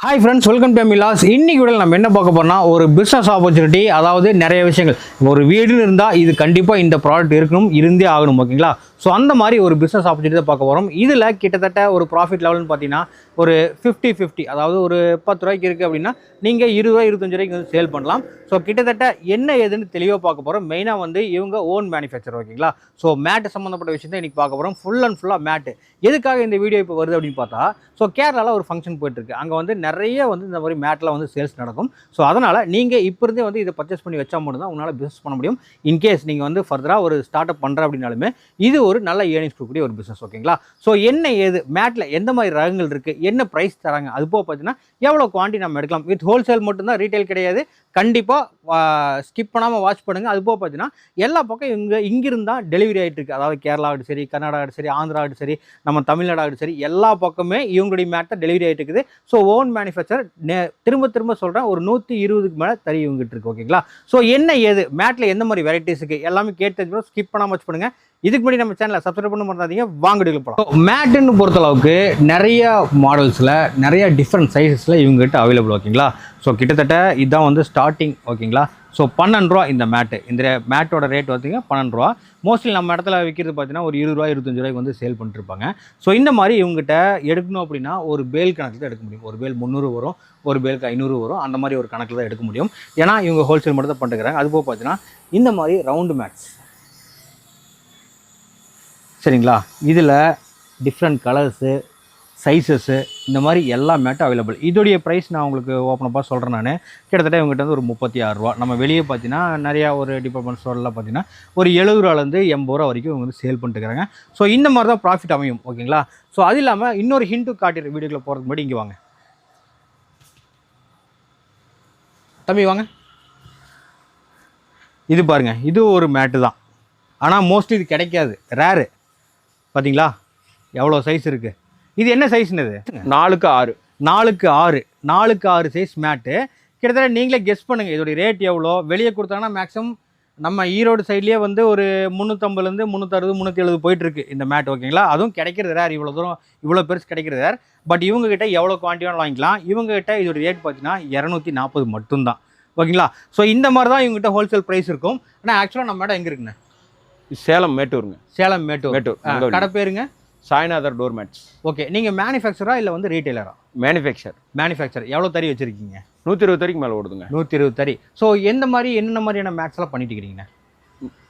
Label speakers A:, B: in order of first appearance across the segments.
A: Hi friends welcome to மிலாஸ் இன்றைக்கி விட நம்ம என்ன பார்க்க போகிறோம்னா ஒரு பிஸ்னஸ் ஆப்பர்ச்சுனிட்டி அதாவது நிறைய விஷயங்கள். ஒரு வீடுன்னு இருந்தால் இது கண்டிப்பாக இந்த ப்ராடக்ட் இருக்கணும் இருந்தே ஆகணும் ஓகேங்களா ஸோ அந்த மாதிரி ஒரு பிஸ்னஸ் ஆப்பர்ச்சுனிட்டி தான் பார்க்க போகிறோம் இதில் கிட்டத்தட்ட ஒரு ப்ராஃபிட் லெவல்னு பார்த்தீங்கன்னா ஒரு ஃபிஃப்டி ஃபிஃப்டி அதாவது ஒரு பத்து ரூபாய்க்கு இருக்குது அப்படின்னா நீங்கள் இருபது ரூபா இருபத்தஞ்சு ரூபாய்க்கு வந்து சேல் பண்ணலாம். ஸோ கிட்டத்தட்ட என்ன ஏதுன்னு தெளிவாக பார்க்க போகிறோம் மெயினாக வந்து இவங்க ஓன் மேனுஃபேக்சர் ஓகேங்களா? ஸோ மேட்டு சம்மந்தப்பட்ட விஷயம் தான் இன்றைக்கி பார்க்க போகிறோம் ஃபுல் அண்ட் ஃபுல்லாக மேட்டு எதுக்காக இந்த வீடியோ இப்போ வருது அப்படின்னு பார்த்தா ஸோ கேரளாவில் ஒரு ஃபங்க்ஷன் போயிட்டுருக்கு. அங்கே வந்து நிறைய வந்து இந்த மாதிரி மேட்டில் வந்து சேல்ஸ் நடக்கும். ஸோ அதனால் நீங்கள் இப்போ இருந்தே வந்து இதை பர்ச்சேஸ் பண்ணி வச்சா மட்டும் தான் உங்களால் பிஸ்னஸ் பண்ண முடியும். இன்கேஸ் நீங்கள் வந்து ஃபர்தராக ஒரு ஸ்டார்ட் அப் பண்ணுற அப்படின்னாலுமே இது ஒரு நல்ல ஏர்னிங்ஸ் கொடுக்கக்கூடிய ஒரு பிஸ்னஸ் ஓகேங்களா ஸோ என்ன ஏது? மேட்டில் எந்த மாதிரி ரகங்கள் இருக்குது என்ன ப்ரைஸ் தராங்க? அது போக பார்த்தீங்கன்னா எவ்வளோ குவான்டிட்டி நம்ம எடுக்கலாம்? வித் ஹோல்சேல் மட்டும்தான் ரீட்டைல் கிடையாது. கண்டிப்பாக ஸ்கிப் பண்ணாமல் வாட்ச் பண்ணுங்கள் அது போக பார்த்தீங்கன்னா எல்லா பக்கம் இங்கே இங்கிருந்தால் டெலிவரி ஆகிட்டு இருக்குது அதாவது கேரளா சரி கர்நாடகா சரி ஆந்திரா சரி நம்ம தமிழ்நாடு சரி எல்லா பக்கமே இவங்களுடைய மேட் தான் டெலிவரி ஆகிட்டு இருக்குது ஸோ ஓன் மேனுஃபேக்சர் திரும்ப திரும்ப சொல்கிறேன் ஒரு நூற்றி இருபதுக்கு மேலே தறி இவங்கிட்டு இருக்கு ஓகேங்களா ஸோ என்ன ஏது? மேட்டில் எந்த மாதிரி வெரைட்டிஸ் இருக்குது எல்லாமே கேட்டு தெரிஞ்சுக்கணும். ஸ்கிப் பண்ணாமல் வச்சு பண்ணுங்கள் இதுக்கு முன்னாடி நம்ம சேனலை சப்ஸ்கிரைப் பண்ண மறந்தாதீங்க வாங்க போகலாம் மேட்டுன்னு பொறுத்தளவுக்கு நிறைய மாடல்ஸில் நிறைய டிஃப்ரெண்ட் சைஸஸில் இவங்ககிட்ட அவைலபிள் ஓகேங்களா ஸோ கிட்டத்தட்ட இதுதான் வந்து ஸ்டார்டிங் ஓகேங்களா ஸோ பன்னெண்டு ரூபா இந்த மேட்டு இந்த மேட்டோட ரேட் வந்துங்க பன்னெண்டு ரூபா. மோஸ்ட்லி நம்ம இடத்துல விற்கிறது பார்த்தீங்கன்னா ஒரு இருபது ரூபா இருபத்தஞ்சு ரூபாய்க்கு வந்து சேல் பண்ணிருப்பாங்க ஸோ இந்த மாதிரி இவங்ககிட்ட எடுக்கணும் அப்படின்னா ஒரு பேல் கணக்கில் தான் எடுக்க முடியும். ஒரு பேல் முந்நூறு வரும் ஒரு பேலுக்கு ஐநூறு வரும். அந்த மாதிரி ஒரு கணக்கில் தான் எடுக்க முடியும். ஏன்னா இவங்க ஹோல்சேல் மட்டும் தான் பண்ணுறாங்க அது போக பார்த்தீங்கன்னா இந்த மாதிரி ரவுண்டு மேட்ஸ் சரிங்களா? இதில் டிஃப்ரெண்ட் கலர்ஸு சைஸஸ்ஸு இந்த மாதிரி எல்லா மேட்டும் அவைலபிள் இதோடைய ப்ரைஸ் நான் உங்களுக்கு ஓப்பனப்பாக சொல்கிறேன் நான். கிட்டத்தட்ட இவங்ககிட்ட வந்து ஒரு முப்பத்தி ஆறு ரூபா. நம்ம வெளியே பார்த்தீங்கன்னா நிறையா ஒரு டிபார்ட்மெண்ட் ஸ்டோர்லாம் பார்த்தீங்கன்னா ஒரு எழுபது ரூபாலேருந்து எண்பது ரூபா வரைக்கும் இவங்க வந்து சேல் பண்ணிட்டுருக்காங்க ஸோ இந்த மாதிரி தான் ப்ராஃபிட் அமையும் ஓகேங்களா ஸோ அது இல்லாமல் இன்னொரு ஹிண்ட்டு காட்டிடுற வீடியோக்குள்ள போகிறதுக்கு முன்னாடி இங்கே வாங்க. தம்பி வாங்க. இது பாருங்கள் இது ஒரு மேட்டு தான். ஆனால் மோஸ்ட்லி இது கிடைக்காது. ரேரு பார்த்தீங்களா எவ்வளோ சைஸ் இருக்குது இது என்ன சைஸ்னு இது?
B: நாலுக்கு ஆறு.
A: நாலுக்கு ஆறு. நாலுக்கு ஆறு சைஸ் மேட்டு கிட்டத்தட்ட நீங்களே கெஸ் பண்ணுங்கள் இதோடைய ரேட் எவ்வளோ? வெளியே கொடுத்தாங்கன்னா மேக்ஸிமம் நம்ம ஈரோடு சைட்லேயே வந்து ஒரு முந்நூற்றம்பதுலேருந்து முந்நூற்றறுபது முந்நூற்றி எழுபது போயிட்டுருக்கு இந்த மேட் ஓகேங்களா அதுவும் கிடைக்கிறது ரேர் இவ்வளோ தூரம் இவ்வளோ பெருசு கிடைக்கிறது ரேர் பட் இவங்க கிட்ட எவ்வளோ குவான்டிட்டியான வாங்கிக்கலாம். இவங்க கிட்ட இதோட ரேட் பார்த்தீங்கன்னா இரநூத்தி நாற்பது மட்டும்தான். ஓகேங்களா ஸோ இந்த மாதிரி தான் இவங்ககிட்ட ஹோல்சேல் ப்ரைஸ் இருக்கும். ஆனால் ஆக்சுவலாக நம்ம இடம் எங்கே இருக்குண்ணே?
B: சேலம் மேட்டூருங்க.
A: சேலம் மேட்டூர்.
B: மேட்டூர்
A: கடை பேருங்க?
B: சாய்நாதர் டோர் மேட்ஸ்
A: ஓகே நீங்கள் மேனுஃபேக்சரா இல்லை வந்து ரீட்டைலரா
B: மேனுஃபேக்சர்
A: மேனுஃபேக்சர் எவ்வளோ தறி வச்சுருக்கீங்க?
B: நூற்றி இருபது வரைக்கும் மேலே ஓடுதுங்க.
A: நூற்றி இருபது தறி. ஸோ எந்த மாதிரி என்னென்ன மாதிரியான மேட்ச்லாம் பண்ணிட்டு இருக்கிறீங்க?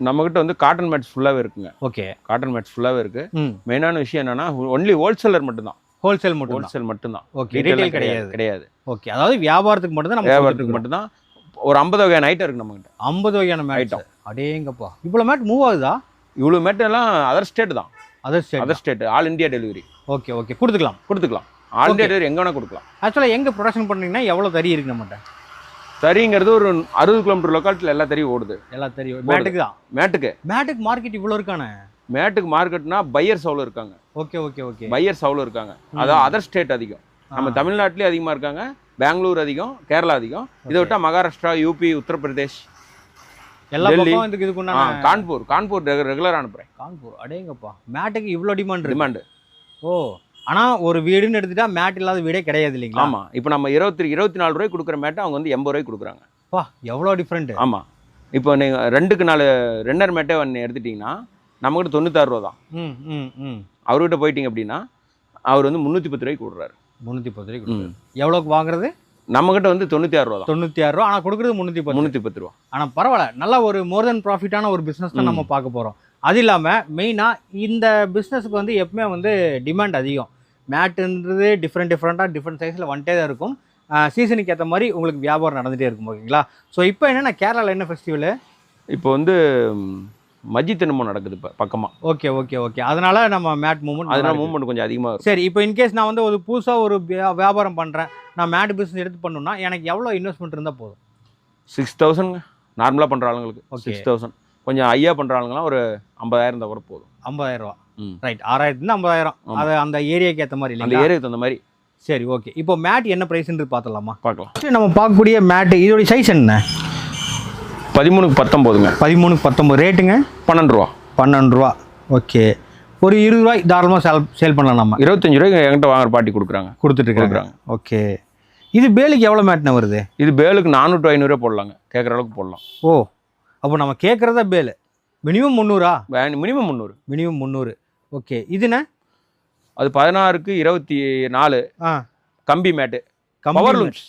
B: நம்மகிட்ட வந்து காட்டன் மேட்ஸ் ஃபுல்லாகவே இருக்குங்க.
A: ஓகே.
B: காட்டன் மேட்ஸ் ஃபுல்லாகவே இருக்கு. மெயினான விஷயம் என்னன்னா ஒன்லி ஹோல்சேலர் மட்டும்தான்.
A: ஹோல்சேல் மட்டும்
B: ஹோல்சேல் மட்டும்தான்.
A: ஓகே ரீட்டைல்
B: கிடையாது.
A: கிடையாது. ஓகே அதாவது வியாபாரத்துக்கு மட்டும் தான் நம்ம
B: வியாபாரத்துக்கு மட்டும்தான். ஒரு ஐம்பது வகையான ஐட்டம் இருக்கு நம்மகிட்ட.
A: ஐம்பது வகையான
B: Item.
A: அடேங்கப்பா. இவ்வளோ மேட் மூவ் ஆகுதா?
B: இவ்வளோ மேட் எல்லாம் அதர் ஸ்டேட் தான்.
A: Other state
B: other state all India delivery
A: okay okay கொடுத்துக்கலாம்.
B: கொடுத்துக்கலாம். ஆல் இந்தியா டெலிவரி எங்கே வேணால் கொடுக்கலாம்.
A: ஆக்சுவலாக எங்கே ப்ரொடக்ஷன் பண்ணுறீங்கன்னா எவ்வளோ தறி இருக்கு நம்மகிட்ட?
B: சரிங்கிறது ஒரு அறுபது கிலோமீட்டர் லொக்காலிட்டியில் எல்லா தெரியும் ஓடுது.
A: எல்லாம் தெரியும் மேட்டுக்கு தான்?
B: மேட்டுக்கு
A: மேட்டுக்கு மார்க்கெட் இவ்வளோ இருக்கானே?
B: மேட்டுக்கு மார்க்கெட்னா பையர்ஸ் அவ்வளோ இருக்காங்க.
A: ஓகே ஓகே ஓகே
B: பையர்ஸ் அவ்வளோ இருக்காங்க. அதான் அதர் ஸ்டேட் அதிகம். நம்ம தமிழ்நாட்டிலே அதிகமாக இருக்காங்க. பெங்களூர் அதிகம் கேரளா அதிகம். இதை விட்டா மகாராஷ்டிரா யூபி உத்தரப்பிரதேஷ்.
A: எல்லா. பக்கம் இதுக்கு இதுக்கு
B: கான்பூர். கான்பூர் ரெகுலராக அனுப்புகிறேன்
A: கான்பூர். அடேங்கப்பா. மேட்டுக்கு இவ்வளோ டிமாண்ட்
B: டிமாண்டு
A: ஓ ஆனால் ஒரு வீடுன்னு எடுத்துட்டா மேட் இல்லாத வீடே கிடையாது இல்லைங்களா?
B: ஆமாம் இப்போ நம்ம இருபத்தி இருபத்தி நாலு ரூபாய்க்கு கொடுக்குற மேட்டை அவங்க வந்து எண்பது ரூபாய்க்கு கொடுக்குறாங்க.
A: பா எவ்வளோ டிஃப்ரெண்ட்
B: ஆமாம் இப்போ நீங்கள் ரெண்டுக்கு நாலு ரெண்டர் மேட்டே ஒன்று எடுத்துட்டிங்கன்னா நம்மகிட்ட தொண்ணூத்தாறு ரூபா தான்.
A: ம் ம் ம்.
B: அவர்கிட்ட போயிட்டீங்க அப்படின்னா அவர் வந்து முந்நூற்றி பத்து ரூபாய்க்கு கொடுக்குறாரு.
A: முந்நூற்றி பத்து ரூபாய்க்கு. எவ்வளோக்கு வாங்குறது?
B: நம்மகிட்ட வந்து தொண்ணூற்றி ஆறு ரூபா
A: தொண்ணூற்றி ஆறு ரூபா. ஆனால் கொடுக்குறது முந்நூற்றி பத்து.
B: முந்நூற்றி பத்து ரூபா.
A: ஆனால் பரவாயில்ல. நல்ல ஒரு மோர் தென் ப்ராஃபிட்டான ஒரு பிஸ்னஸ் தான். நம்ம பார்க்க போகிறோம் அது இல்லாமல் மெயினாக இந்த பிஸ்னஸுக்கு வந்து எப்பவுமே வந்து டிமாண்ட் அதிகம். மேட்டுன்றது டிஃப்ரெண்ட் டிஃப்ரெண்ட்டாக டிஃப்ரெண்ட் சைஸில் வந்துட்டே தான் இருக்கும். சீசனுக்கு ஏற்ற மாதிரி உங்களுக்கு வியாபாரம் நடந்துகிட்டே இருக்கும் ஓகேங்களா ஸோ இப்போ என்னென்ன கேரளாவில் என்ன ஃபெஸ்டிவல்
B: இப்போ வந்து ம், மஜ்ஜி தினமும் நடக்குது இப்போ பக்கமாக
A: ஓகே ஓகே ஓகே அதனால நம்ம மேட் மூமெண்ட்
B: அதனால மூவ்மெண்ட் கொஞ்சம் அதிகமாக இருக்கும்.
A: சரி இப்போ இன்கேஸ் நான் வந்து ஒரு புதுசாக ஒரு வியா- வியாபாரம் பண்ணுறேன் நான் மேட் பிஸ்னஸ் எடுத்து பண்ணணும்னா எனக்கு எவ்வளோ இன்வெஸ்ட்மெண்ட் இருந்தால் போதும்?
B: சிக்ஸ் தௌசண்ட் நார்மலாக பண்ணுற ஆளுங்களுக்கு. சிக்ஸ் தௌசண்ட் கொஞ்சம் ஐயா பண்ணுற ஆளுங்கலாம் ஒரு ஐம்பதாயிரம் இருந்தால் கூட போதும். ம்.
A: ரைட் ஆறாயிரத்துலேருந்து ஐம்பதாயிரம். அது அந்த ஏரியாக்கு ஏற்ற மாதிரி
B: அந்த ஏரியாவுக்கு தகுந்த மாதிரி.
A: சரி ஓகே இப்போ மேட் என்ன ப்ரைஸ்ன்றது பார்த்துடலாமா?
B: பார்க்கலாம்.
A: First நம்ம பார்க்கக்கூடிய மேட் இதோடைய சைஸ் என்ன?
B: பதிமூணுக்கு பத்தொம்போதுங்க.
A: பதிமூணுக்கு பத்தொம்பது. ரேட்டுங்க?
B: பன்னெண்டு ரூபா.
A: பன்னெண்டு ரூபா. ஓகே. ஒரு இருபது ரூபாய் தாராளமாக சேல் சேல் பண்ணலாம் நம்ம.
B: இருபத்தஞ்சு ரூபாய்க்கு என்கிட்ட வாங்குற பாட்டி கொடுக்குறாங்க.
A: கொடுத்துட்டு இருக்காங்க
B: கொடுக்குறாங்க.
A: ஓகே. இது பேலுக்கு எவ்வளோ மேட்னா வருது?
B: இது பேலுக்கு நானூற்று ஐநூறுரூவா போடலாங்க. கேட்குற அளவுக்கு போடலாம்.
A: ஓ. அப்போ நம்ம கேட்குறதா பேலு மினிமம் முந்நூறா?
B: மினிமம் முந்நூறு.
A: மினிமம் முந்நூறு. ஓகே. இதுண்ணே
B: அது பதினாறுக்கு இருபத்தி நாலு.
A: ஆ.
B: கம்பி மேட்டு. பவர். லூம்ஸ்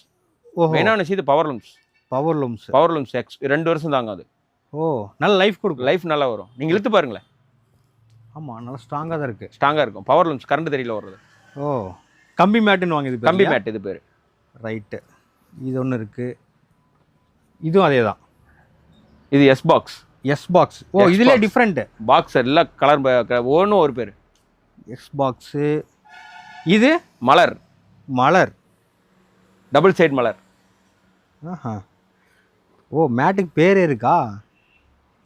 B: மெயினான விஷயம் இது power looms
A: power looms
B: power looms X ரெண்டு வருஷம் தாங்க அது.
A: ஓ நல்ல லைஃப் கொடுக்கும்.
B: லைஃப் நல்லா வரும். நீங்கள் இழுத்து பாருங்களேன்.
A: ஆமாம் நல்லா ஸ்ட்ராங்காக தான் இருக்குது
B: ஸ்ட்ராங்காக இருக்கும். பவர் லூம்ஸ் கரண்ட் தெரியல வர்றது.
A: ஓ கம்பி மேட்டுன்னு வாங்க இது
B: கம்பி மேட் இது பேர்.
A: ரைட்டு இது ஒன்று இருக்குது இதுவும் அதே தான்.
B: இது S box
A: S box O
B: box.
A: Different
B: box எல்லாம் கலர் ஒன்றும் ஒரு பேர்.
A: எக்ஸ் பாக்ஸு இது?
B: மலர்.
A: மலர்.
B: டபுள் சைடு மலர்.
A: ஆஹா. ஓ மேட்டுக்கு பேரே இருக்கா?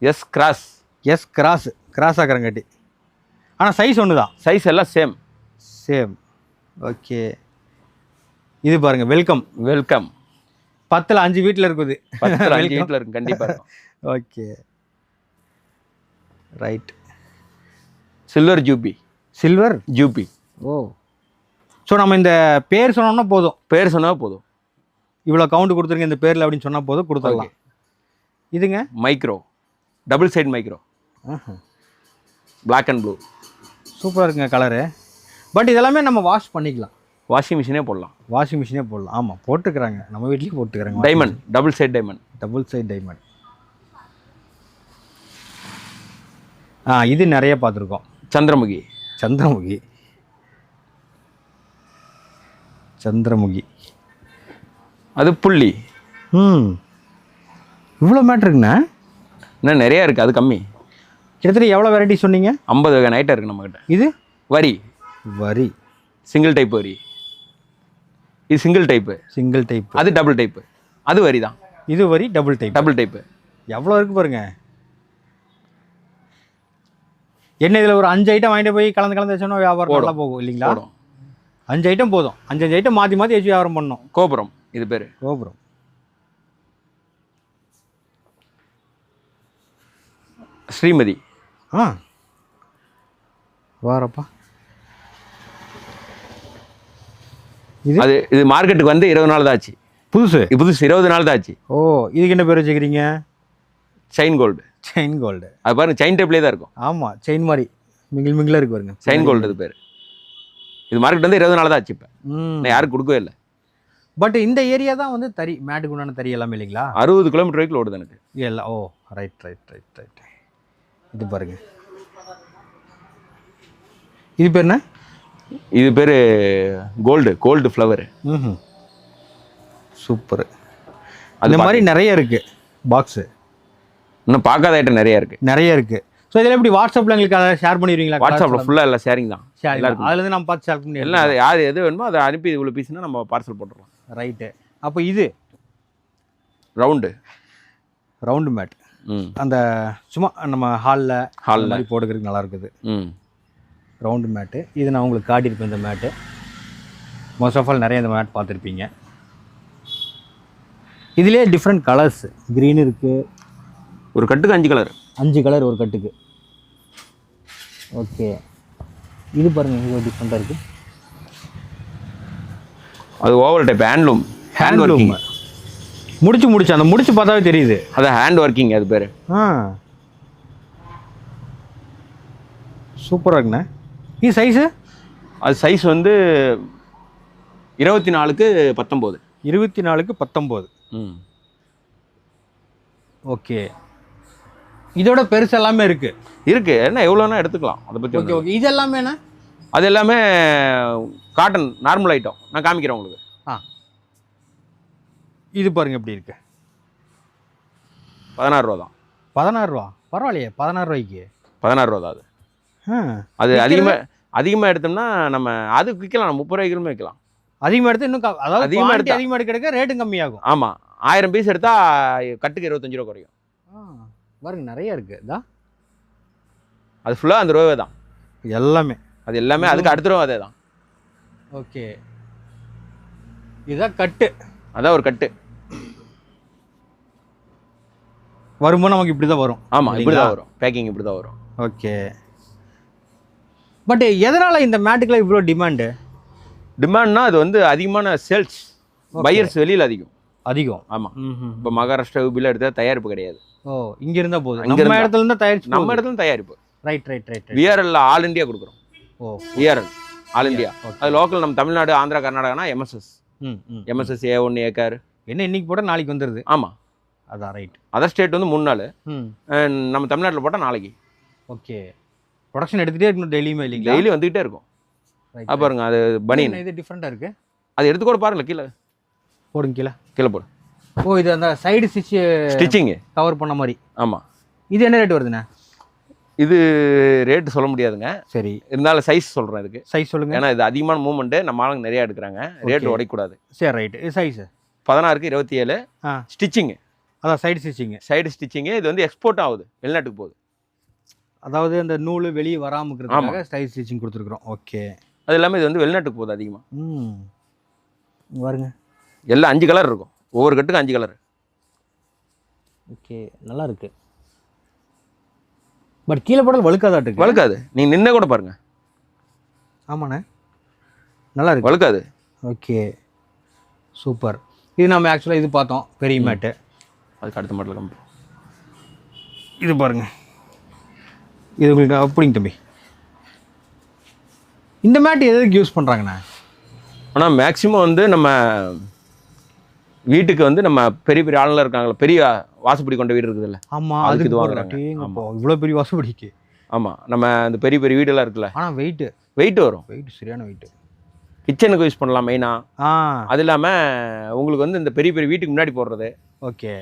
B: S cross
A: S cross cross ஆக்கிறங்காட்டி ஆனால் சைஸ் ஒன்று தான்
B: சைஸ் எல்லாம் சேம்
A: சேம் ஓகே இது பாருங்கள் வெல்கம்
B: வெல்கம்
A: பத்தில் அஞ்சு வீட்டில் இருக்குது.
B: பத்து அஞ்சு வீட்டில் இருக்கும். கண்டிப்பாக
A: ஓகே ரைட்
B: சில்வர் ஜூபி
A: சில்வர்
B: ஜூபி
A: ஓ ஸோ நம்ம இந்த பேர் சொன்னோம்னா போதும்.
B: பேர் சொன்னால் போதும்.
A: இவ்வளோ கவுண்ட் கொடுத்துருங்க இந்த பேரில் அப்படின்னு சொன்னால் போதும் கொடுத்துடலாம். இதுங்க?
B: Micro double side micro Black and blue
A: சூப்பராக இருக்குங்க கலரு பட் இதெல்லாமே நம்ம வாஷ் பண்ணிக்கலாம்.
B: வாஷிங் மிஷினே போடலாம்.
A: வாஷிங் மிஷினே போடலாம். ஆமாம் போட்டுக்கிறாங்க. நம்ம வீட்லேயும் போட்டுக்கிறாங்க
B: diamond double side diamond
A: double side diamond ஆ இது நிறைய பார்த்துருக்கோம்.
B: சந்திரமுகி.
A: சந்திரமுகி. சந்திரமுகி.
B: அது புள்ளி.
A: ம். இவ்வளோ மேட்ருக்குண்ணே?
B: இன்னும் நிறையா இருக்குது அது கம்மி.
A: கிட்டத்தட்ட எவ்வளோ வெரைட்டி சொன்னீங்க?
B: ஐம்பது வகை நைட்டாக இருக்குது நம்மக்கிட்ட
A: இது?
B: வரி.
A: வரி.
B: சிங்கிள் டைப் வரி. இது சிங்கிள் டைப்பு
A: சிங்கிள் டைப்
B: அது டபுள் டைப்பு அது வரி தான்
A: இது வரி டபுள் டைப்
B: டபுள் டைப்பு
A: எவ்வளோ இருக்கு பாருங்க. என்ன இதில் ஒரு அஞ்சு ஐட்டம் வாங்கிட்டு போய் கலந்து கலந்து வச்சோம்னா வியாபாரம் போகும் இல்லைங்களா? அஞ்சு ஐட்டம் போதும். அஞ்சு அஞ்சு ஐட்டம் மாற்றி மாற்றி வச்சு வியாபாரம் பண்ணோம்
B: கோபுரம். இது பேர்
A: கோபுரம்.
B: ஸ்ரீமதி.
A: ஆ. வாரப்பா. இது?
B: அது இது மார்க்கெட்டுக்கு வந்து இருபது நாள் தான் ஆச்சு.
A: புதுசு?
B: புதுசு இருபது நாள் தான் ஆச்சு.
A: ஓ இதுக்கு என்ன பேர் வச்சுக்கிறீங்க?
B: செயின் கோல்டு
A: செயின் கோல்டு
B: அது பாருங்க செயின் டைப்லேயே தான் இருக்கும்.
A: ஆமாம் செயின் மாதிரி. மிங்கில் மிங்கிலாக இருக்கு பாருங்க.
B: செயின் கோல்டு இது பேர். இது மார்க்கெட் வந்து இருபது நாள் தான் ஆச்சு இப்போ. நான் யாரும் கொடுக்கவே இல்லை.
A: பட் இந்த ஏரியா தான் வந்து தறி மேட்டுக்கு உண்டான தறி எல்லாமே இல்லைங்களா?
B: அறுபது கிலோமீட்டர் வரைக்கும் ஓடுது எனக்கு.
A: எல்லாம் ஓ ரைட் ரைட் ரைட் ரைட் இது பாருங்க. இது பேர் என்ன?
B: இது பேர் கோல்டு கோல்டு ஃப்ளவர்
A: ம் சூப்பர் அந்த மாதிரி நிறைய இருக்கு பாக்ஸு
B: இன்னும் பார்க்காத ஐட்டம் நிறைய இருக்கு.
A: நிறைய இருக்கு. ஸோ இதில் எப்படி வாட்ஸ்அப்பில் எங்களுக்கு அதை ஷேர் பண்ணிடுவீங்களா?
B: வாட்ஸ்அப்பில் ஃபுல்லாக எல்லாம் ஷேரிங் தான்.
A: ஷேர். அதுலேருந்து நம்ம பார்த்து ஷேர் பண்ணி
B: எல்லாம் அது யார் எது வேணுமோ அதை அனுப்பி இவ்வளோ பீஸ்னா நம்ம பார்சல் போட்டுடலாம்.
A: ரைட்டு. அப்போ இது?
B: ரவுண்டு.
A: Round mat. அந்த சும்மா நம்ம ஹாலில்
B: Hall ல.
A: மாதிரி போட்டுக்கிறதுக்கு நல்லா இருக்குது
B: ம்.
A: Round mat. இது நான் உங்களுக்கு காட்டியிருப்பேன் இந்த மேட்டு. மோஸ்ட் ஆஃப் ஆல் நிறைய இந்த மேட் பார்த்துருப்பீங்க. இதுலேயே டிஃப்ரெண்ட் கலர்ஸ் க்ரீன் இருக்குது
B: ஒரு கட்டுக்கு அஞ்சு கலர்
A: அஞ்சு கலர் ஒரு கட்டுக்கு. ஓகே இது பாருங்கள் இது டிஃப்ரெண்ட்டாக இருக்குது
B: அது over type handloom hand working
A: முடிச்சு முடிச்சு. அந்த முடிச்சு பார்த்தாவே தெரியுது.
B: அது ஹேண்ட் ஒர்க்கிங் அது பேர்.
A: ஆ. சூப்பராக இருக்குண்ணே. இது சைஸு
B: அது சைஸ் வந்து இருபத்தி நாலுக்கு பத்தொம்போது.
A: இருபத்தி நாலுக்கு பத்தொம்போது.
B: ம்.
A: ஓகே. இதோட பெருசு எல்லாமே இருக்குது
B: இருக்கு. என்ன எவ்வளோனா எடுத்துக்கலாம். அதை பற்றி
A: ஓகே ஓகே. இது எல்லாமே என்ன
B: அது எல்லாமே காட்டன் நார்மல் ஐட்டம் நான் காமிக்கிறேன் உங்களுக்கு.
A: ஆ. இது பாருங்க எப்படி இருக்கு.
B: பதினாறு ரூபா தான்
A: பதினாறு ரூபா பரவாயில்லையே பதினாறு ரூபாய்க்கு
B: பதினாறு ரூபா தான் அது அது? அதிகமாக அதிகமாக எடுத்தோம்னா நம்ம அது விற்கலாம் நம்ம முப்பது ரூபாய்க்குமே விற்கலாம்
A: அதிகமாக எடுத்து இன்னும் அதாவது
B: அதிகமா
A: அதிகமாக
B: எடுத்தா.
A: அதிகமாக எடுக்க ரேட்டும் கம்மியாகும்.
B: ஆமாம் ஆயிரம் பீஸ் எடுத்தால் கட்டுக்கு இருபத்தஞ்சு ரூபா குறையும்.
A: ஆ. பாருங்க நிறைய இருக்கு. இதா?
B: அது ஃபுல்லாக அந்த ரூபாவே தான்.
A: எல்லாமே.
B: அது எல்லாமே அதுக்கு அடுத்த ரூபா அதே தான்
A: ஓகே. இதான் கட்டு.
B: அதான் ஒரு கட்டு.
A: வரும்போது நமக்கு இப்படி தான் வரும்.
B: ஆமாம் இப்படி தான் வரும். பேக்கிங் இப்படி தான் வரும்.
A: ஓகே. பட் எதனால் இந்த மேட்டுக்குலாம் இவ்வளோ டிமாண்டு
B: டிமாண்ட்னா அது வந்து அதிகமான சேல்ஸ் பையர்ஸ் வெளியில் அதிகம்.
A: அதிகம்.
B: ஆமாம். இப்போ மகாராஷ்டிரா யூபியில் எடுத்தால் தயாரிப்பு கிடையாது.
A: ஓ இங்க இருந்தா போதும். நம்ம. இடத்துல இருந்தா தயாரிச்சு
B: நம்ம இடத்துல தயாரிப்பு.
A: ரைட் ரைட் ரைட்
B: விஆர்எல்ல ஆல் இந்தியா கொடுக்குறோம். விஆர்எல் ஆல் இந்தியா அது லோக்கல் நம்ம Tamil Nadu Andhra கர்நாடகானா MSS MSS A one acre
A: என்ன இன்னைக்கு போட்டா நாளைக்கு வந்துருது?
B: ஆமாம்
A: அதான் ரைட்
B: அதர் ஸ்டேட் வந்து மூணு நாள் நம்ம தமிழ்நாட்டில் போட்டால் நாளைக்கு.
A: ஓகே. ப்ரொடக்ஷன் எடுத்துட்டே இருக்கணும் டெய்லியுமே இல்லைங்களா?
B: டெய்லி வந்துகிட்டே இருக்கும். அது பாருங்க அது. பனியன்
A: இது டிஃப்ரெண்டா இருக்கு?
B: அது எடுத்து கூட பாருங்களேன் கீழே.
A: போடுங்க கீழே.
B: கீழே போடு.
A: ஓ இது அந்த சைடு ஸ்டிச்
B: ஸ்டிச்சிங்கு
A: கவர் பண்ண மாதிரி.
B: ஆமாம்
A: இது என்ன ரேட் வருதுண்ணே?
B: இது ரேட்டு சொல்ல முடியாதுங்க.
A: சரி.
B: இருந்தாலும் சைஸ் சொல்கிறேன் இதுக்கு
A: சைஸ் சொல்லுங்க.
B: ஏன்னா இது அதிகமான மூவ்மெண்ட்டு நம்ம ஆளுங்க நிறையா எடுக்கிறாங்க. ரேட். உடைக்கூடாது
A: சரி ரைட் இது சைஸ்
B: பதினாறுக்கு இருபத்தி ஏழு ஸ்டிச்சிங்கு
A: அதான் சைடு ஸ்டிச்சிங்க
B: சைடு ஸ்டிச்சிங்கு இது வந்து எக்ஸ்போர்ட் ஆகுது. வெளிநாட்டுக்கு போகுது.
A: அதாவது அந்த நூல் வெளியே வராமல் இருக்கிறதுக்காக சைடு ஸ்டிச்சிங் கொடுத்துருக்குறோம். ஓகே
B: அது இல்லாமல் இது வந்து வெளிநாட்டுக்கு போகுது அதிகமாக
A: ம். பாருங்க.
B: எல்லாம் அஞ்சு கலர் இருக்கும். ஒவ்வொரு கட்டுக்கும் அஞ்சு கலர்
A: ஓகே நல்லா இருக்கு. பட் கீழே போடல் வழுக்காதாட்டுக்கு
B: வழுக்காது. நீங்கள் நின்ன கூட பாருங்க.
A: ஆமாண்ணே. நல்லா இருக்கு.
B: வழுக்காது.
A: ஓகே. சூப்பர். இது நம்ம ஆக்சுவலாக இது பார்த்தோம். பெரிய மேட்டு.
B: அதுக்கு அடுத்த மாடல் கம்பி
A: இது பாருங்க. இது உங்களுக்கு அப்படிங்க தம்பி. இந்த மேட் எதுக்கு யூஸ் பண்ணுறாங்கண்ணா
B: ஆனால் மேக்ஸிமம் வந்து நம்ம வீட்டுக்கு வந்து நம்ம பெரிய பெரிய ஆளுநர் இருக்காங்களா பெரிய வாசப்படி கொண்ட வீடு இருக்குதுல்ல
A: ஆமாம்
B: அதுக்கு இது
A: வாங்குறாங்க. இவ்வளோ பெரிய வாசப்படிக்கு.
B: ஆமாம் நம்ம அந்த பெரிய பெரிய வீடெல்லாம் இருக்குல்ல
A: ஆனால் வெயிட்டு
B: வெயிட் வரும்.
A: வெயிட் சரியான வெயிட்டு
B: கிச்சனுக்கு யூஸ் பண்ணலாம் மெயினாக அது இல்லாமல் உங்களுக்கு வந்து இந்த பெரிய பெரிய வீட்டுக்கு முன்னாடி போடுறது.
A: ஓகே.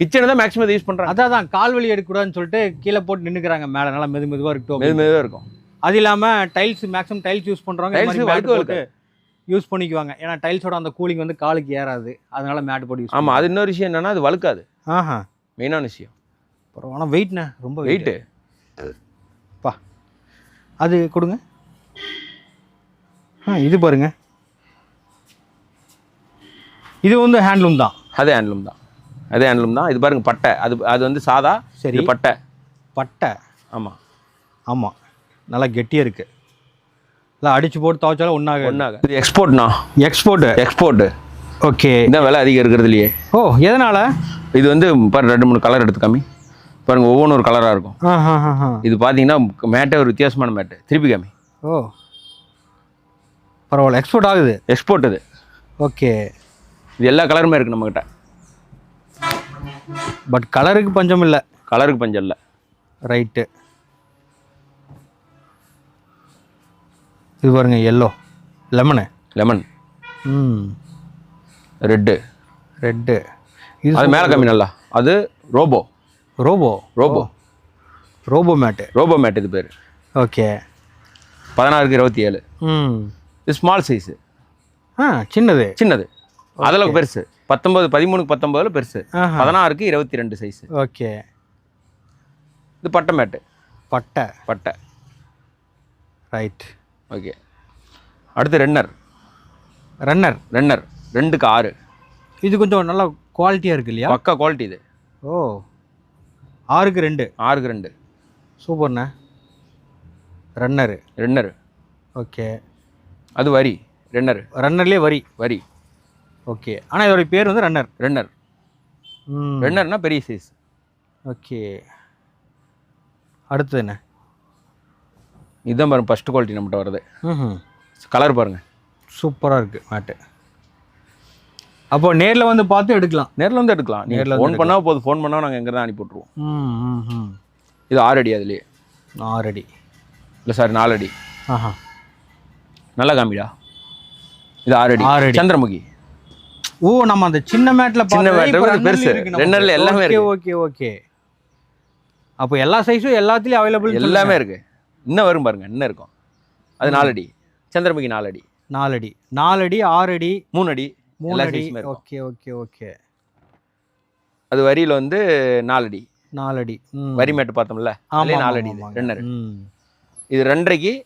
B: கிச்சனை தான் மேக்ஸிமம் யூஸ் பண்ணுறாங்க
A: அதான் அதான் கால் வலி எடுக்கக்கூடாதுன்னு சொல்லிட்டு கீழே போட்டு நின்றுக்கிறாங்க மேலே நல்லா மெது மெதுவாக இருக்கட்டும்
B: மெது மெதுவாக இருக்கும்.
A: அது இல்லாமல் டைல்ஸ் மேக்ஸிமம் டைல்ஸ் யூஸ்
B: வழுக்க.
A: யூஸ் பண்ணிக்குவாங்க. ஏன்னா டைல்ஸோட அந்த கூலிங் வந்து காலுக்கு ஏறாது. அதனால மேட் போட்டு யூஸ்
B: ஆமாம் அது இன்னொரு விஷயம் என்னன்னா அது வழுக்காது.
A: ஆஹா.
B: மெயினான விஷயம்.
A: பரவாயில்ல. ஆனால் வெயிட்ண்ணே ரொம்ப வெயிட்
B: வெயிட்டு
A: பா. அது கொடுங்க. ஆ இது பாருங்க. இது வந்து ஹேண்ட்லூம் தான்.
B: அதே ஹேண்ட்லூம் தான். அதே ஹேண்ட்லூம் தான். இது பாருங்க பட்டை. அது அது வந்து சாதா
A: சரி.
B: பட்டை.
A: பட்டை.
B: ஆமாம்
A: ஆமாம் நல்லா கெட்டியாக இருக்கு. இல்லை அடிச்சு போட்டு துவைச்சாலும் ஒன்றாக
B: ஒன்றாக இது எக்ஸ்போர்ட்னா
A: எக்ஸ்போர்ட்டு
B: எக்ஸ்போர்ட்டு
A: ஓகே
B: இதான் விலை அதிகம் இருக்கிறதுலையே
A: ஓ எதனால்?
B: இது வந்து பாரு ரெண்டு மூணு கலர் எடுத்து காமி பாருங்க ஒவ்வொன்றும் ஒரு கலராக இருக்கும். இது பார்த்தீங்கன்னா மேட்டே ஒரு வித்தியாசமான மேட்டு. திருப்பி காமி.
A: ஓ. பரவாயில்ல எக்ஸ்போர்ட் ஆகுது.
B: எக்ஸ்போர்ட் இது
A: ஓகே
B: இது எல்லா கலருமே இருக்குது நம்மக்கிட்ட
A: பட் கலருக்கு பஞ்சம் இல்லை.
B: கலருக்கு பஞ்சம் இல்லை.
A: ரைட்டு இது பாருங்க எல்லோ லெமனு
B: லெமன்
A: ம்.
B: ரெட்டு
A: ரெட்டு இது
B: அது மேலே கம்மி நல்லா. அது robo
A: robo
B: robo
A: robo mat
B: robo mat இது பேர்.
A: ஓகே
B: பதினாறுக்கு இருபத்தி ஏழு.
A: ம்.
B: இது ஸ்மால் சைஸு
A: ஆ சின்னது.
B: சின்னது. அதில் பெருசு. பத்தொம்பது பதிமூணுக்கு பத்தொம்பதுல பெருசு. பதினாறுக்கு இருபத்தி ரெண்டு சைஸு
A: ஓகே
B: இது பட்டை மேட்டு
A: பட்டை.
B: பட்டை.
A: Right
B: okay. அடுத்து ரென்னர்
A: ரன்னர்
B: ரென்னர் ரெண்டுக்கு ஆறு.
A: இது கொஞ்சம் நல்லா குவாலிட்டியாக இருக்கு இல்லையா?
B: பக்கா குவாலிட்டி இது.
A: ஓ. ஆறுக்கு ரெண்டு.
B: ஆறுக்கு ரெண்டு.
A: சூப்பர்ண்ணே. Runner
B: runner
A: okay.
B: அது வரி. ரென்னர்
A: ரன்னர்லேயே வரி.
B: வரி.
A: ஓகே. ஆனால் இதோட பேர் வந்து ரன்னர்
B: ரென்னர்
A: ம்.
B: ரென்னர்னா பெரிய சைஸ்
A: ஓகே. அடுத்தது என்ன?
B: இதுதான் பாருங்க ஃபஸ்ட்டு குவாலிட்டி நம்மகிட்ட வருது.
A: ம்
B: கலர் பாருங்க.
A: சூப்பராக இருக்குது மேட்டு அப்போ நேரில் வந்து பார்த்து எடுக்கலாம்.
B: நேரில் வந்து எடுக்கலாம்.
A: நேர்ல
B: ஃபோன் பண்ணால் போதும். ஃபோன் பண்ணால் நாங்கள் எங்கே தான் அனுப்பி விட்ருவோம் இது ஆறு அடி அதுலேயே.
A: ஆறடி
B: இல்லை சாரி நாலு அடி.
A: ஆஹா.
B: நல்லா காமிடா. இது ஆறு அடி.
A: ஆறு அடி.
B: சந்திரமுகி.
A: ஓ நம்ம அந்த சின்ன மேட்ல
B: சின்ன வந்து பெருசு. ரெண்டர்ல எல்லாமே
A: ஓகே ஓகே ஓகே. அப்போ எல்லா சைஸும் எல்லாத்துலயும் அவைலபிள்
B: எல்லாமே இருக்கு. இன்னும் வரும் பாருங்க இன்னும் இருக்கும். அது நாலடி. சந்திரமுகி நாலடி.
A: நாலடி. நாலடி ஆறடி.
B: மூணு அடி
A: மூணு அடி ஓகே ஓகே ஓகே.
B: அது வரியில வந்து நாலடி.
A: நாலடி.
B: வரி மேட்டு பார்த்தோம்ல அதுலயே நாலடி
A: ம்.
B: இது ரெண்டரைக்கு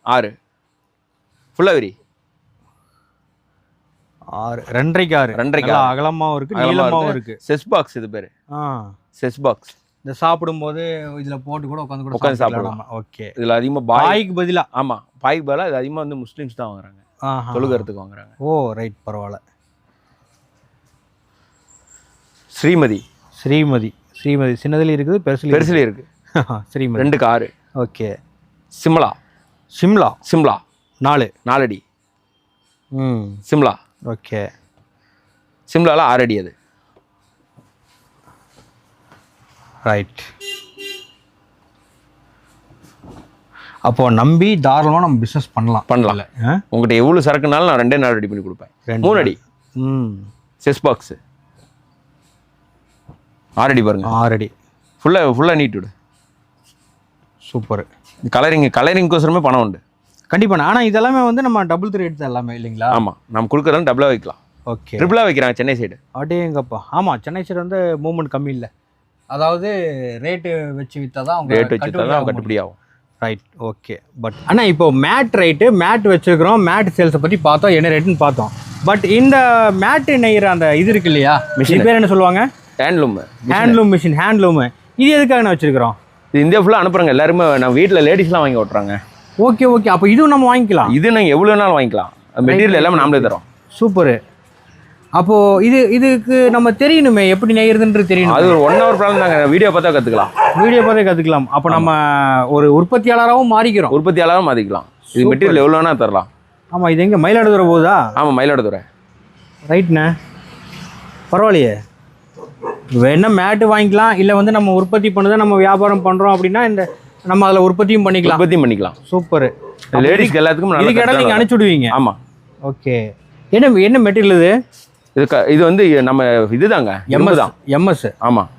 B: ஆறு. ஃபுல்லாக வரி.
A: ஆறு. ரெண்டரைக்கு ஆறு.
B: ரெண்டரைக்கு.
A: அகலமாவும் இருக்கு நீளமாவும்
B: இருக்கு.
A: இருக்கு.
B: செஸ் பாக்ஸ் இது பேர்.
A: ஆ.
B: Chess box.
A: இந்த சாப்பிடும்போது இதில் போட்டு கூட உட்காந்து கூட
B: உட்காந்து
A: சாப்பிடலாம். ஓகே.
B: இதில் அதிகமாக
A: பாய்க்கு பதிலாக
B: ஆமாம் பாய்க்கு பதிலாக இது அதிகமாக வந்து முஸ்லீம்ஸ் தான் வாங்குறாங்க. தொழுகிறதுக்கு வாங்குறாங்க.
A: ஓ ரைட் பரவாயில்ல.
B: ஸ்ரீமதி.
A: ஸ்ரீமதி. ஸ்ரீமதி. சின்னதுல இருக்குது பெருசுல
B: பெருசுல இருக்குது
A: ஸ்ரீமதி.
B: ரெண்டு காரு.
A: ஓகே.
B: சிம்லா.
A: சிம்லா?
B: சிம்லா.
A: நாலு.
B: நாலடி.
A: ம்.
B: சிம்லா.
A: ஓகே.
B: சிம்லாவில் ஆறடி அது.
A: ரைட் அப்போ நம்பி தாராளமாக நம்ம பிஸ்னஸ் பண்ணலாம்.
B: பண்ணலாம்? உங்கள்கிட்ட எவ்வளோ சரக்குனாலும் நான் ரெண்டே நாள் ரெடி பண்ணி கொடுப்பேன்.
A: ரெண்டு
B: மூணு அடி.
A: ம்.
B: செஸ் பாக்ஸ் ஆறடி பாருங்க.
A: ஆறடி
B: ஃபுல்லாக ஃபுல்லாக நீட் விடு
A: சூப்பர்
B: கலரிங் கலரிங்கோசரமே பணம் உண்டு.
A: கண்டிப்பாக ஆனால் இதெல்லாமே வந்து நம்ம டபுள் த்ரீ எடுத்து எல்லாமே இல்லைங்களா?
B: ஆமாம் நம்ம கொடுக்குறோம் டபுளாக வைக்கலாம்.
A: ஓகே
B: ட்ரிபிளாக வைக்கிறாங்க சென்னை சைடு
A: அடேங்கப்பா. ஆமாம் சென்னை சைடு வந்து மூவ்மெண்ட் கம்மி இல்லை. அதாவது ரேட்டு வச்சு விற்றா தான் அவங்க
B: ரேட் வச்சு தான் கட்டுப்படி ஆகும்.
A: ரைட் ஓகே பட் ஆனால் இப்போ மேட் ரைட்டு மேட் வச்சுருக்கிறோம் மேட் சேல்ஸை பற்றி பார்த்தோம் என்ன ரேட்டுன்னு பார்த்தோம். பட் இந்த மேட்டு நெய்கிற அந்த இது இருக்கு இல்லையா? மிஷின் பேர் என்ன சொல்லுவாங்க?
B: ஹேண்ட்லூம்
A: ஹேண்ட்லூம் மிஷின் ஹேண்ட்லூமு இது எதுக்காக நான் வச்சுருக்கிறோம்?
B: இது இந்தியா ஃபுல்லாக அனுப்புகிறாங்க எல்லாருமே நம்ம வீட்டில் லேடிஸ்லாம் வாங்கி ஓட்டுறாங்க.
A: ஓகே ஓகே அப்போ இதுவும் நம்ம வாங்கிக்கலாம்.
B: இது நீங்கள் எவ்வளோ நாள் வாங்கிக்கலாம். மெட்டீரியல் எல்லாமே நாமளே தரோம்.
A: சூப்பரு அப்போது இது இதுக்கு நம்ம தெரியணுமே எப்படி நெய்கிறதுன்றது தெரியணும்.
B: அது ஒரு ஒன் ஹவர் ப்ராப்ளம் நாங்கள் வீடியோ பார்த்தா கற்றுக்கலாம்
A: வீடியோ பார்த்தே கற்றுக்கலாம் அப்போ நம்ம ஒரு உற்பத்தியாளராகவும் மாறிக்கிறோம்.
B: உற்பத்தியாளரும் மாற்றிக்கலாம் இது. மெட்டீரியல் எவ்வளோ வேணால் தரலாம்.
A: ஆமாம் இது எங்கே? மயிலாடுதுறை போகுதா?
B: ஆமாம் மயிலாடுதுறை.
A: ரைட்ண்ணே பரவாயில்லையே. வேணா மேட்டு வாங்கிக்கலாம்? இல்லை வந்து நம்ம உற்பத்தி பண்ணுறதை நம்ம வியாபாரம் பண்ணுறோம் அப்படின்னா இந்த நம்ம அதில் உற்பத்தியும் பண்ணிக்கலாம்.
B: உற்பத்தியும் பண்ணிக்கலாம்.
A: சூப்பரு
B: லேடிஸ்க்கு எல்லாத்துக்கும்
A: இதுக்கு இடம் நீங்கள்
B: நல்ல
A: அனுப்பிச்சி விடுவீங்க.
B: ஆமாம்
A: ஓகே என்ன என்ன மெட்டீரியல் இது?
B: இது க- இது வந்து நம்ம இதுதாங்க
A: எம்எஸ்
B: தான்
A: எம்எஸ்
B: ஆமாம்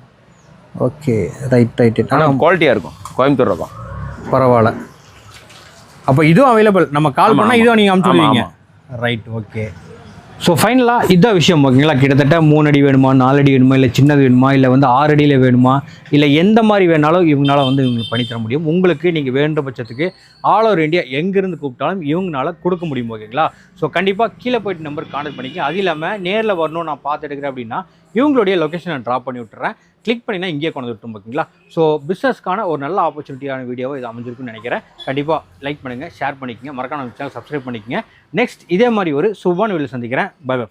A: ஓகே ரைட் ரைட்.
B: ஆனால் குவாலிட்டியாக இருக்கும். கோயம்புத்தூர் ரகம்
A: பரவாயில்ல. அப்போ இதுவும் அவைலபிள் நம்ம கால் பண்ணால். இதுவும் நீங்கள்
B: ஆமா,
A: அனுப்பிச்சுடுவீங்க ரைட் ஓகே ஸோ ஃபைனலாக இதான் விஷயம் ஓகேங்களா? கிட்டத்தட்ட மூணு அடி வேணுமா நாலு அடி வேணுமா இல்லை சின்னது வேணுமா இல்லை வந்து ஆறு அடியில் வேணுமா இல்லை எந்த மாதிரி வேணாலும் இவங்களால வந்து இவங்களுக்கு பண்ணித்தர முடியும். உங்களுக்கு நீங்கள் வேண்ட பட்சத்துக்கு ஆல் ஓவர் இந்தியா எங்கேருந்து கூப்பிட்டாலும் இவங்களால கொடுக்க முடியும் ஓகேங்களா? ஸோ கண்டிப்பாக கீழே போயிட்டு நம்பர் கான்டக்ட் பண்ணிக்க அது இல்லாமல் நேரில் வரணும் நான் பார்த்து எடுக்கிறேன் அப்படின்னா இவங்களுடைய லொக்கேஷன் நான் ட்ராப் பண்ணி விட்டுறேன். கிளிக் பண்ணினா இங்கேயே கொண்டு விட்டோம் ஓகேங்களா ஸோ பிஸ்னஸ்க்கான ஒரு நல்ல ஆப்பர்ச்சுனிட்டியான வீடியோவை இது அமைஞ்சிருக்குன்னு நினைக்கிறேன். கண்டிப்பாக லைக் பண்ணுங்கள் ஷேர் பண்ணிக்கங்க. மறக்காம சேனல் சப்ஸ்கிரைப் பண்ணிக்கங்க. நெக்ஸ்ட் இதே மாதிரி ஒரு சுபான் வீடியோ சந்திக்கிறேன். Bye bye